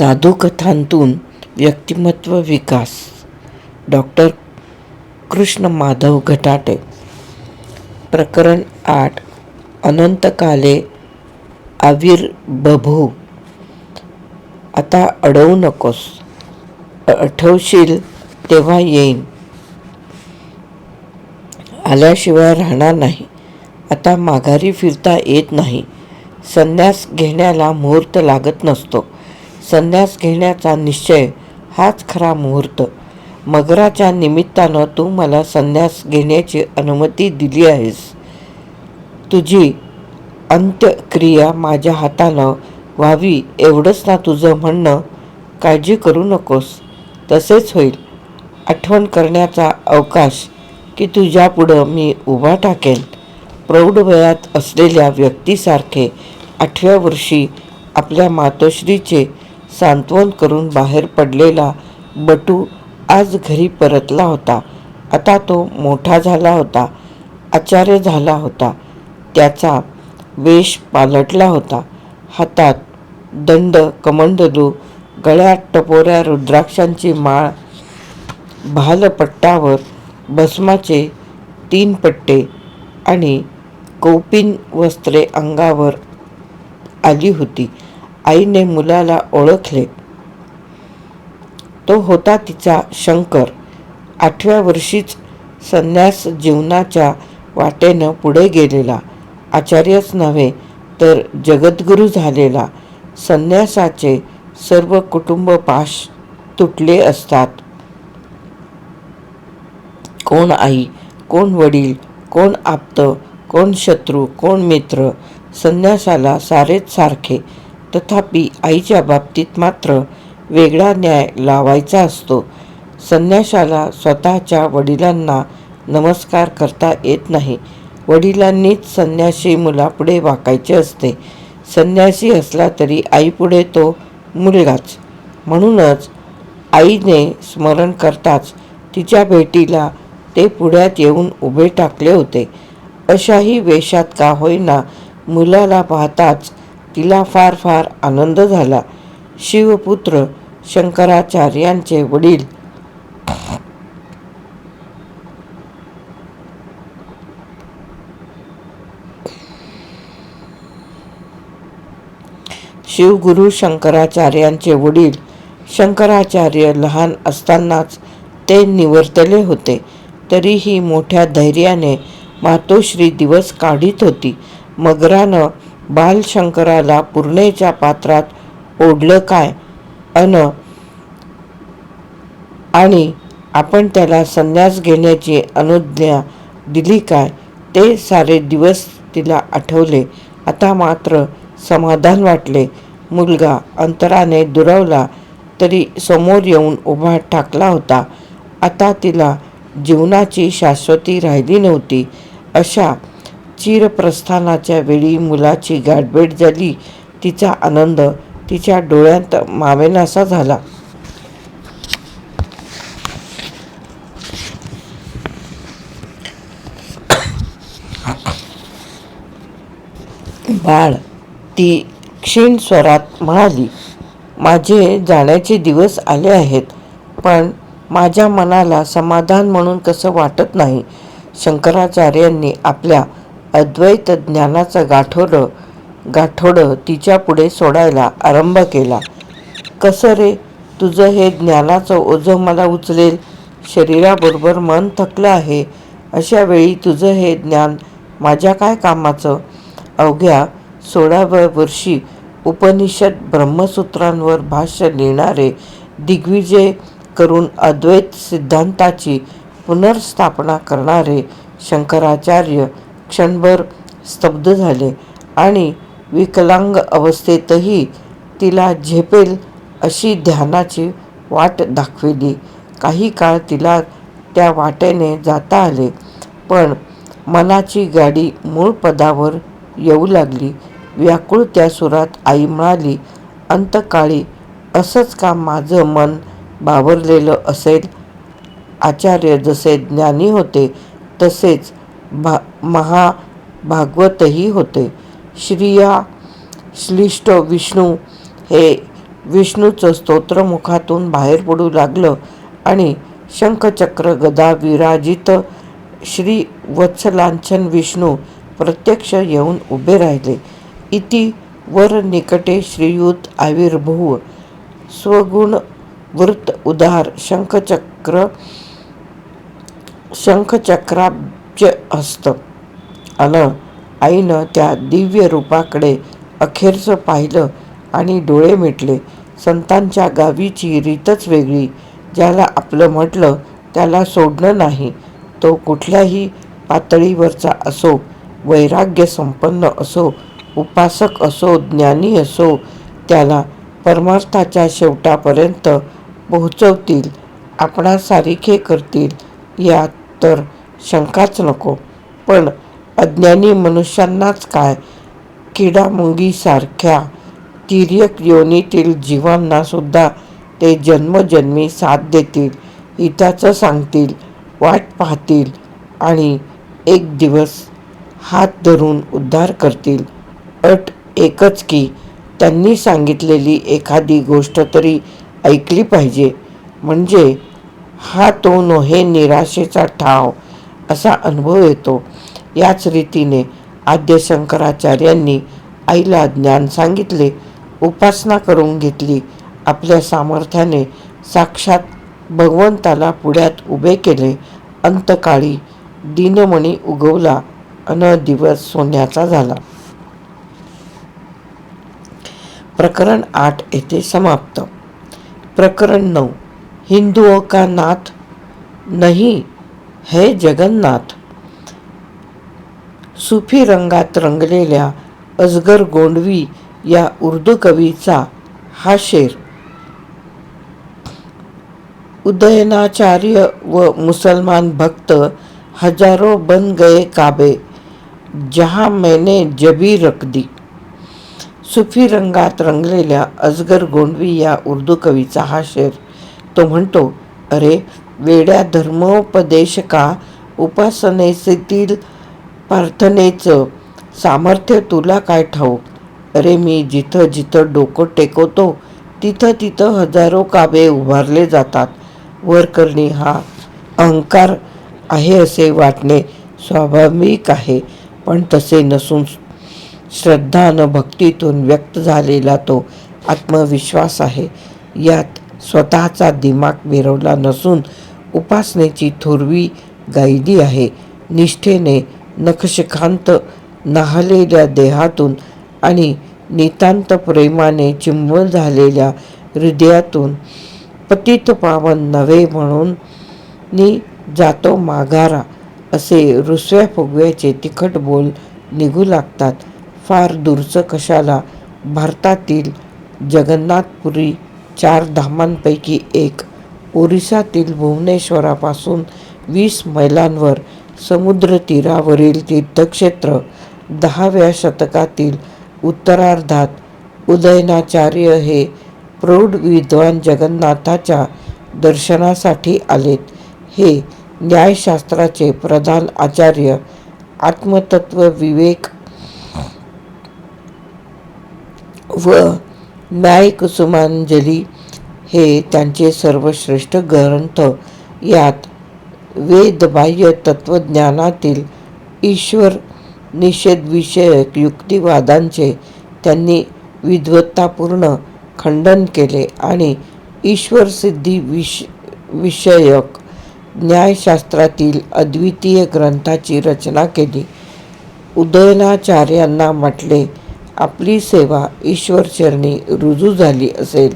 साधुकथांतून व्यक्तिमत्व विकास. डॉक्टर कृष्ण माधव घटाटे. प्रकरण आठ. अनंतकाले आविर्बभू आता अडवू नकोस. आठवशील तेव्हा येईन. आल्याशिवाय राहणार नाही. आता माघारी फिरता येत नाही. संन्यास घेण्याला मुहूर्त लागत नसतो. संन्यास घेण्याचा निश्चय हाच खरा मुहूर्त. मगराच्या निमित्तानं तू मला संन्यास घेण्याची अनुमती दिली आहेस. तुझी अंत्यक्रिया माझ्या हातानं व्हावी एवढंच ना तुझं म्हणणं. काळजी करू नकोस. तसेच होईल. आठवण करण्याचा अवकाश की तुझ्यापुढं मी उभा टाकेन प्रौढ वयात असलेल्या व्यक्तीसारखे आठव्या वर्षी आपल्या मातोश्रीचे सांत्वन करून बाहेर पडलेला बटू आज घरी परतला होता. आता तो मोठा झाला होता. आचार्य झाला होता. त्याचा वेश पालटला होता. हातात दंड कमंडलू गळ्यात टपोऱ्या रुद्राक्षांची माळ भालपट्टावर भस्माचे तीन पट्टे आणि कौपिन वस्त्रे अंगावर आली होती. आईने मुलाला ओळखले. तो होता तिचा शंकर. आठव्या वर्षीच संन्यास जीवनाच्या वाटेनं पुढे गेलेला. आचार्यच नव्हे तर जगद्गुरू झालेला. संन्यासाचे सर्व कुटुंब पाश तुटले असतात. कोण आई कोण वडील कोण आप्त कोण शत्रू कोण मित्र संन्यासाला सारेच सारखे. तथापि आईच्या बाबतीत मात्र वेगळा न्याय लावायचा असतो. संन्याशाला स्वतःच्या वडिलांना नमस्कार करता येत नाही. वडिलांनीच संन्याशी मुलापुढे वाकायचे असते. संन्यासी असला तरी आईपुढे तो मुलगाच. म्हणूनच आईने स्मरण करताच तिच्या भेटीला ते पुढ्यात येऊन उभे टाकले होते. अशाही वेशात का होईना मुलाला पाहताच तिला फार फार आनंद झाला. शिवपुत्र शंकराचार्यांचे वडील. शिवगुरु शंकराचार्यांचे वडील. शंकराचार्य लहान असतानाच ते निवर्तले होते. तरीही मोठ्या धैर्याने मातोश्री दिवस काढीत होती. मगरानं बालशंकराला पूर्णेच्या पात्रात ओढलं काय? अन आणि आपण त्याला संन्यास घेण्याची अनुज्ञा दिली काय? ते सारे दिवस तिला आठवले. आता मात्र समाधान वाटले. मुलगा अंतराने दुरावला तरी समोर येऊन उभा ठाकला होता. आता तिला जीवनाची शाश्वती राहिली नव्हती. अशा चिरप्रस्थानाच्या वेळी मुलाची गाठभेट झाली. तिचा आनंद तिच्या डोळ्यात मावेनासा झाला. बाळ ती क्षीण स्वरात म्हणाली माझे जाण्याचे दिवस आले आहेत पण माझ्या मनाला समाधान म्हणून कसं वाटत नाही. शंकराचार्यांनी आपल्या अद्वैत ज्ञानाचं गाठोडं गाठोडं तिच्या पुढे सोडायला आरंभ केला. कसं रे? तुझं हे ज्ञानाचं ओझं मला उचलेल? शरीराबरोबर मन थकलं आहे. अशा वेळी तुझं हे ज्ञान माझ्या काय कामाचं? अवघ्या सोळाव्या वर्षी उपनिषद ब्रह्मसूत्रांवर भाष्य लिहिणारे दिग्विजय करून अद्वैत सिद्धांताची पुनर्स्थापना करणारे शंकराचार्य क्षणभर स्तब्ध झाले आणि विकलांग अवस्थेतही तिला झेपेल अशी ध्यानाची वाट दाखविली. काही काळ तिला त्या वाटेने जाता आले पण मनाची गाडी मूळ पदावर येऊ लागली. व्याकुळ त्या सुरात आई म्हणाली अंतकाळी असंच का माझं मन बावरलेलं असेल? आचार्य जसे ज्ञानी होते तसेच भा महाभागवतही होते. श्रिया श्लिष्ट विष्णू हे विष्णूचं स्तोत्र मुखातून बाहेर पडू लागलं आणि शंखचक्र गदा विराजित श्री वत्सलांछन विष्णू प्रत्यक्ष येऊन उभे राहिले. इति वर निकटे श्रीयुत आविर्भूव. स्वगुण वृत्त उदार शंखचक्र शंखचक्रा शंखचक्राब्ज असतं. आणि आईनं त्या दिव्य रूपाकडे अखेरचं पाहिलं आणि डोळे मिटले. संतांच्या गावीची रीतच वेगळी. ज्याला आपलं म्हटलं त्याला सोडणं नाही. तो कुठल्याही पातळीवरचा असो वैराग्य संपन्न असो उपासक असो ज्ञानी असो त्याला परमार्थाच्या शेवटापर्यंत पोहोचवतील आपणासारिखे करतील. यात तर शंकाच नको. पण अज्ञानी मनुष्यांनाच काय? किडामुंगीसारख्या तिर्यक योनीतील जीवांनासुद्धा ते जन्मजन्मी साथ देतील हिताचं सांगतील वाट पाहतील आणि एक दिवस हात धरून उद्धार करतील. अट एकच की त्यांनी सांगितलेली एखादी गोष्ट तरी ऐकली पाहिजे. म्हणजे हा तो नोहे निराशेचा ठाव असा अनुभव येतो. याच रीतीने आद्य शंकराचार्यांनी आईला ज्ञान सांगितले उपासना करून घेतली. आपल्या सामर्थ्याने साक्षात भगवंताला पुढ्यात उभे केले. अंतकाळी दिनमणी उगवला. अन दिवस सोन्याचा झाला. प्रकरण आठ येथे समाप्त. प्रकरण नऊ. हिंदुओं का नाथ नहीं हे जगन्नाथ. सुफी रंगात रंगलेल्या अजगर गोंडवी या उर्दू कवीचा हा शेर. उदयनाचार्य व मुसलमान भक्त हजारो बन गए काबे जहां मैंने जबी रख दी. सुफी रंगात रंगलेल्या अजगर गोंडवी या उर्दू कवीचा हा शेर तो म्हणतो अरे वेड्या धर्मोपदेशका उपासनेतील प्रार्थनेचं सामर्थ्य तुला काय ठाऊक? अरे मी जिथं जिथं डोकं टेकवतो तिथं तिथं हजारो काबे उभारले जातात. वरकरणी हा अहंकार आहे असे वाटणे स्वाभाविक आहे पण तसे नसून श्रद्धा भक्तीतून व्यक्त झालेला तो आत्मविश्वास आहे. यात स्वतःचा दिमाग मिरवला नसून उपासनेची थोरवी गायली आहे. निष्ठेने नखशखांत नाहलेल्या देहातून आणि नितांत प्रेमाने चिंबळ झालेल्या हृदयातून पतित पावन नव्हे म्हणून नी जातो माघारा असे रुसव्या फुगव्याचे तिखट बोल निघू लागतात. फार दूरचं कशाला? भारतातील जगन्नाथपुरी चार धामांपैकी एक ओरिसातील भुवनेश्वरापासून वीस मैलांवर समुद्रतीरावरील तीर्थक्षेत्र दहाव्या शतकातील उत्तरार्धात उदयनाचार्य हे प्रौढ विद्वान जगन्नाथाच्या दर्शनासाठी आलेत. हे न्यायशास्त्राचे प्रधान आचार्य आत्मतत्व विवेक व न्यायकुसुमांजली हे त्यांचे सर्वश्रेष्ठ ग्रंथ. यात वेदबाह्य तत्त्वज्ञानातील ईश्वर निषेधविषयक युक्तिवादांचे त्यांनी विद्वत्तापूर्ण खंडन केले आणि ईश्वरसिद्धी विष विषयक न्यायशास्त्रातील अद्वितीय ग्रंथाची रचना केली. उदयनाचार्यांना म्हटले आपली सेवा ईश्वरचरणी रुजू झाली असेल.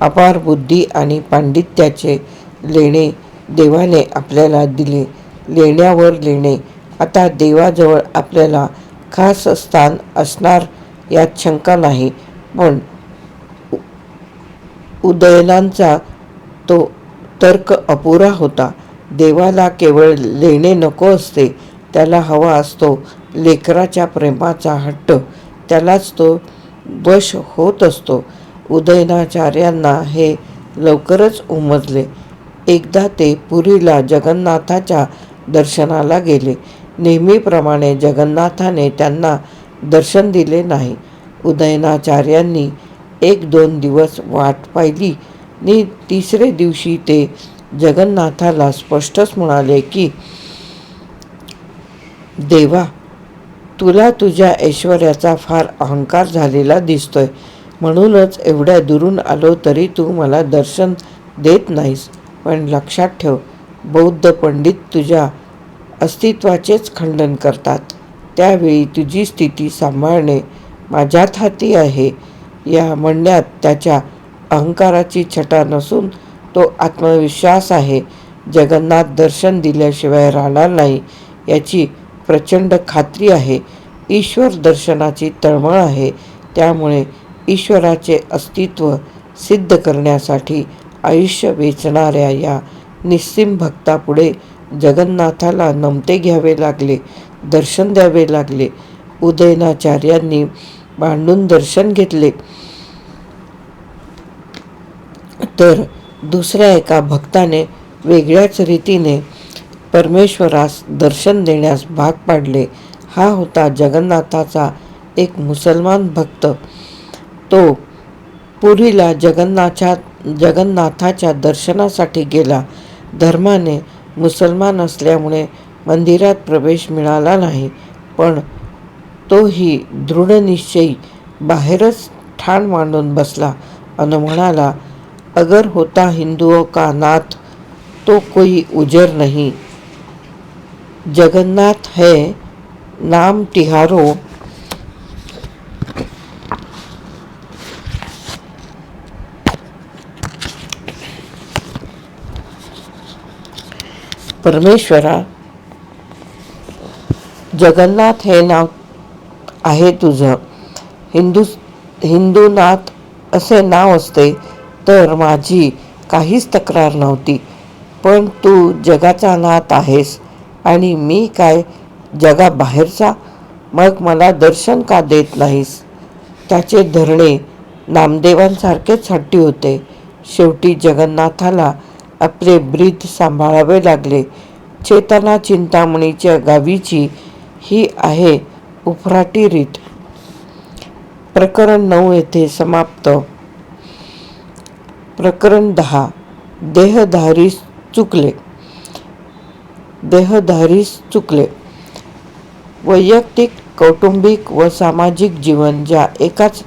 अपार बुद्धी आणि पांडित्याचे लेणे देवाने आपल्याला दिले. लेण्यावर लेणे. आता देवाजवळ आपल्याला खास स्थान असणार यात शंका नाही. पण उदयनांचा तो तर्क अपुरा होता. देवाला केवळ लेणे नको असते त्याला हवा असतो. लेकराच्या प्रेमाचा हट्ट त्यालाच तो वश होत असतो. उदयनाचार्यांना हे लवकरच उमजले. एकदा ते पुरीला जगन्नाथाच्या दर्शनाला गेले. नेहमीप्रमाणे जगन्नाथाने त्यांना दर्शन दिले नाही. उदयनाचार्यांनी एक दोन दिवस वाट पाहिली. नि तिसरे दिवशी ते जगन्नाथाला स्पष्टच म्हणाले की देवा तुला तुझ्या ऐश्वर्याचा फार अहंकार झालेला दिसतोय. म्हणूनच एवढ्या दुरून आलो तरी तू मला दर्शन देत नाहीस. पण लक्षात ठेव बौद्ध पंडित तुझ्या अस्तित्वाचेच खंडन करतात. त्यावेळी तुझी स्थिती सांभाळणे माझ्यात हाती आहे. या म्हणण्यात त्याच्या अहंकाराची छटा नसून तो आत्मविश्वास आहे. जगन्नाथ दर्शन दिल्याशिवाय राहणार नाही याची प्रचंड खात्री आहे. ईश्वर दर्शनाची तळमळ आहे. त्यामुळे ईश्वराचे अस्तित्व सिद्ध करण्यासाठी आयुष्य वेचणाऱ्या या निस्सिम भक्तापुढे जगन्नाथाला नमते घ्यावे लागले दर्शन द्यावे लागले. उदयनाचार्यांनी भांडून दर्शन घेतले. तर दुसऱ्या एका भक्ताने वेगळ्याच रीतीने परमेश्वरास दर्शन देण्यास भाग पाडले. हा होता जगन्नाथाचा एक मुसलमान भक्त. तो पुरीला जगन्नाथाच्या जगन्नाथाच्या दर्शनासाठी गेला. धर्माने मुसलमान असल्यामुळे मंदिरात प्रवेश मिळाला नाही पण तोही दृढनिश्चयी बाहेरच ठाण मांडून बसला अन म्हणाला अगर होता हिंदुओं का नाथ तो कोई उजर नहीं. जगन्नाथ है नाम तिहारो परमेश्वरा जगन्नाथ हे नाव आहे तुझं. हिंदू हिंदूनाथ असे नाव असते तर माझी काहीच तक्रार नव्हती. पण तू जगाचा नाथ आहेस आणि मी काय जगाबाहेरचा? मग मला दर्शन का देत नाहीस? त्याचे धरणे नामदेवांसारखेच हट्टी होते. शेवटी जगन्नाथाला आपले ब्रीद सांभाळावे लागले. चेतना चिंतामणीच्या गावीची ही आहे उफराटी रीत. प्रकरण नऊ येथे समाप्त. प्रकरण दहा. देहधारीस चुकले. देहधारीस चुकले. वैयक्तिक कौटुंबिक व सामाजिक जीवन ज्या एकाच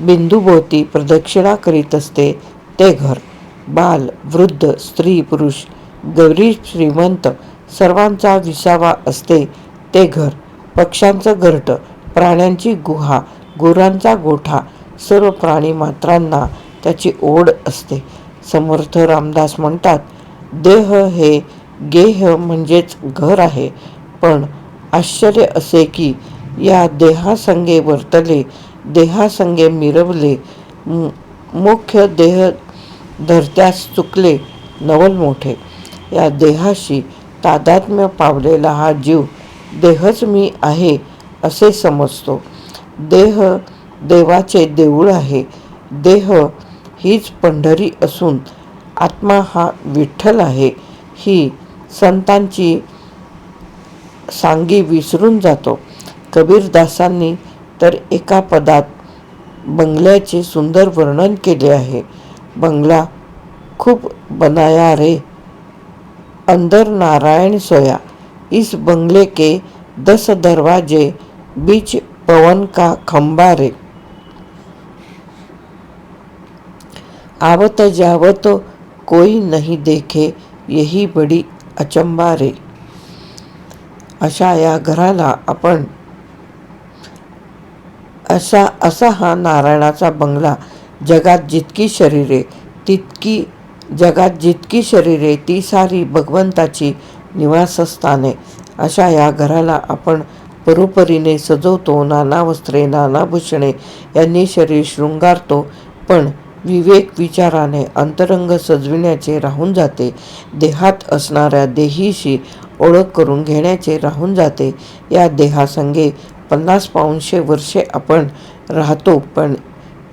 बिंदूभोवती प्रदक्षिणा करीत असते ते घर. बाल वृद्ध स्त्री पुरुष गरीब श्रीमंत सर्वांचा विसावा असते. ते घर पक्ष्यांचं घरट प्राण्यांची गुहा गुरांचा गोठा सर्व प्राणी मात्रांना त्याची ओढ असते. समर्थ रामदास म्हणतात देह हे गेह म्हणजेच घर आहे. पण आश्चर्य असे की या देहासंगे वर्तले देहासंगे मिरवले मुख्य देह धरत्यास चुकले नवल मोठे. या देहाशी तादात्म्य पावलेला हा जीव देहच मी आहे असे समजतो. देह देवाचे देऊळ आहे. देह हीच पंढरी असून आत्मा हा विठ्ठल आहे. ही संतांची सांगी विसरून जातो. कबीरदासांनी तर एका पदात बंगल्याचे सुंदर वर्णन केले आहे. बंगला खूप बनाया रे. अंदर नारायण सोया. इस बंगले के दस दरवाजे बीच पवन का खंबा रे. आवत जावत कोई नहीं देखे यही बडी अचंबा रे. अशा या घराला आपण असा असा हा नारायणाचा बंगला जगात जितकी शरीरे तितकी जगात जितकी शरीरे ती सारी भगवंताची निवासस्थाने. अशा या घराला आपण परोपरीने सजवतो. नाना वस्त्रे नाना भूषणे यांनी शरीर शृंगारतो. पण विवेक विचाराने अंतरंग सजविण्याचे राहून जाते. देहात असणाऱ्या देहीशी ओळख करून घेण्याचे राहून जाते. या देहासंगे पन्नास पाऊनशे वर्षे आपण राहतो. पण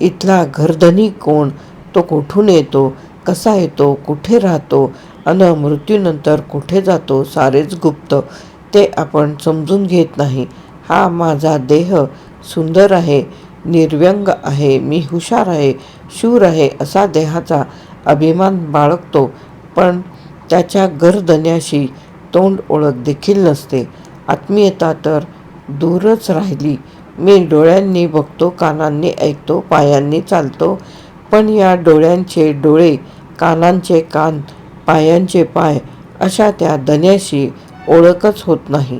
इथला घरधनी कोण? तो कुठून येतो? कसा येतो? कुठे राहतो? अन मृत्यूनंतर कुठे जातो? सारेच गुप्त. ते आपण समजून घेत नाही. हा माझा देह सुंदर आहे निर्व्यंग आहे मी हुशार आहे शूर आहे असा देहाचा अभिमान बाळगतो. पण त्याच्या गर्दन्याशी तोंड ओळख देखील नसते. आत्मीयता तर दूरच राहिली. मी डोळ्यांनी बघतो कानांनी ऐकतो पायांनी चालतो. पण या डोळ्यांचे डोळे कानांचे कान पायांचे पाय अशा त्या दन्याशी ओळखच होत नाही.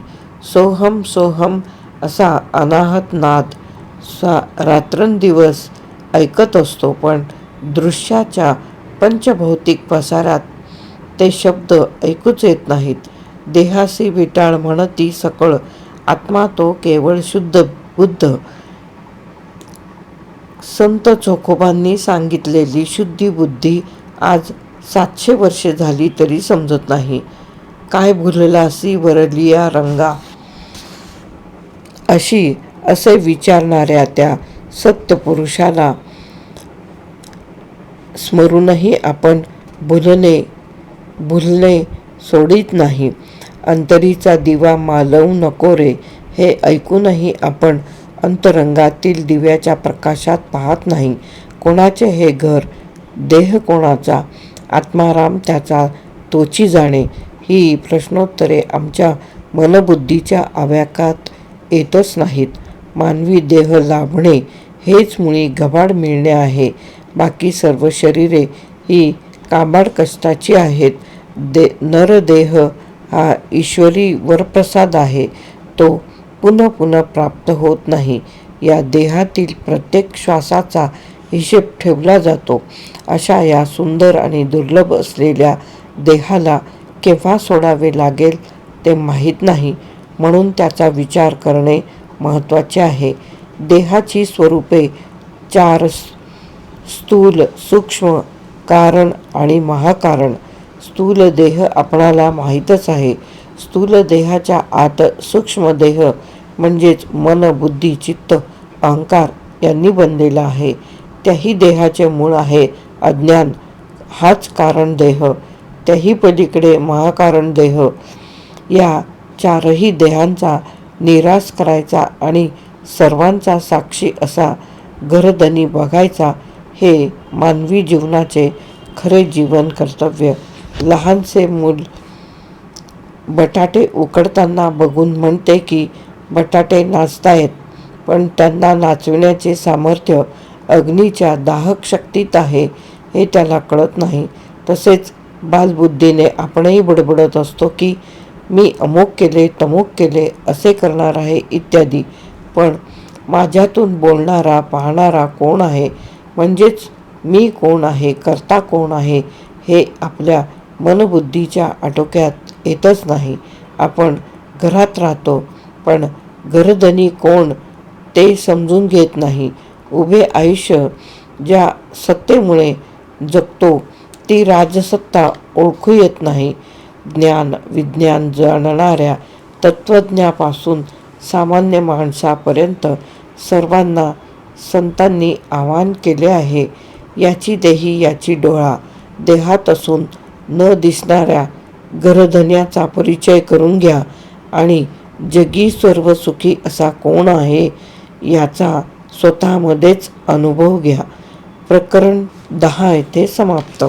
सोहम सोहम असा अनाहत नाद सा रात्रंदिवस ऐकत असतो पण दृश्याच्या पंचभौतिक पसारात ते शब्द ऐकूच येत नाहीत. देहासी विटाळ म्हणती सकळ आत्मा तो केवळ शुद्ध बुद्ध. संत चोखोबांनी सांगितलेली शुद्धी बुद्धी आज सातशे वर्षे झाली तरी समजत नाही. काय भुललासी वरलिया रंगा. अशी असे विचारणाऱ्या त्या सत्यपुरुषाला स्मरूनही आपण भुलणे भुलणे सोडित नाही. अंतरीचा दिवा मालवू नको रे. हे ऐकूनही आपण अंतरंगातील दिव्याच्या प्रकाशात पाहत नाही. कोणाचे हे घर देह कोणाचा आत्माराम त्याचा तोची जाणे ही प्रश्नोत्तरे आमच्या मनबुद्धीच्या आव्याकात येतच नाहीत. मानवी देह लाभणे हेच मुळी गबाड मिळणे आहे. बाकी सर्व शरीरे ही काबाड कष्टाची आहेत. दे नरदेह हा ईश्वरी वरप्रसाद आहे. तो पुन्हा पुन्हा प्राप्त होत नाही. या देहातील प्रत्येक श्वासाचा हिशेब ठेवला जातो. अशा या सुंदर आणि दुर्लभ असलेल्या देहाला केव्हा सोडावे लागेल ते माहीत नाही. म्हणून त्याचा विचार करणे महत्त्वाचे आहे. देहाची स्वरूपे चार स्थूल सूक्ष्म कारण आणि महाकारण. स्थूल देह आपणाला माहीतच आहे. स्थूल देहाच्या आत सूक्ष्म देह म्हणजेच मन बुद्धी चित्त अहंकार यांनी बनलेला आहे. त्याही देहाचे मूळ आहे अज्ञान. हाच कारण देह. त्याही पलीकडे महाकारण देह. या चारही देहांचा निराश करायचा आणि सर्वांचा साक्षी असा घरदनी बघायचा हे मानवी जीवनाचे खरे जीवन कर्तव्य. लहानसे मूल बटाटे उकडताना बघून म्हणते की बटाटे नाचतायत पण त्यांना नाचविण्याचे सामर्थ्य अग्नीच्या दाहक शक्तीत आहे हे त्याला कळत नाही. तसेच बालबुद्धीने आपणही बडबडत असतो की मी अमुक केले तमुक केले असे करणार आहे इत्यादी. पण माझ्यातून बोलणारा पाहणारा कोण आहे? म्हणजेच मी कोण आहे करता कोण आहे हे आपल्या मनबुद्धीच्या आटोक्यात येतच नाही. आपण घरात राहतो पण घरधनी कोण ते समजून घेत नाही. उभे आयुष्य ज्या सत्तेमुळे जगतो ती राजसत्ता ओळखू येत नाही. ज्ञान विज्ञान जाणणाऱ्या तत्त्वज्ञापासून सामान्य माणसापर्यंत सर्वांना संतांनी आवाहन केले आहे. याची देही याची डोळा देहात असून न दिसणाऱ्या घरधन्याचा परिचय करून घ्या आणि जगी सर्व सुखी असा कोण आहे याचा स्वतःमध्येच अनुभव घ्या. प्रकरण दहा येथे समाप्त.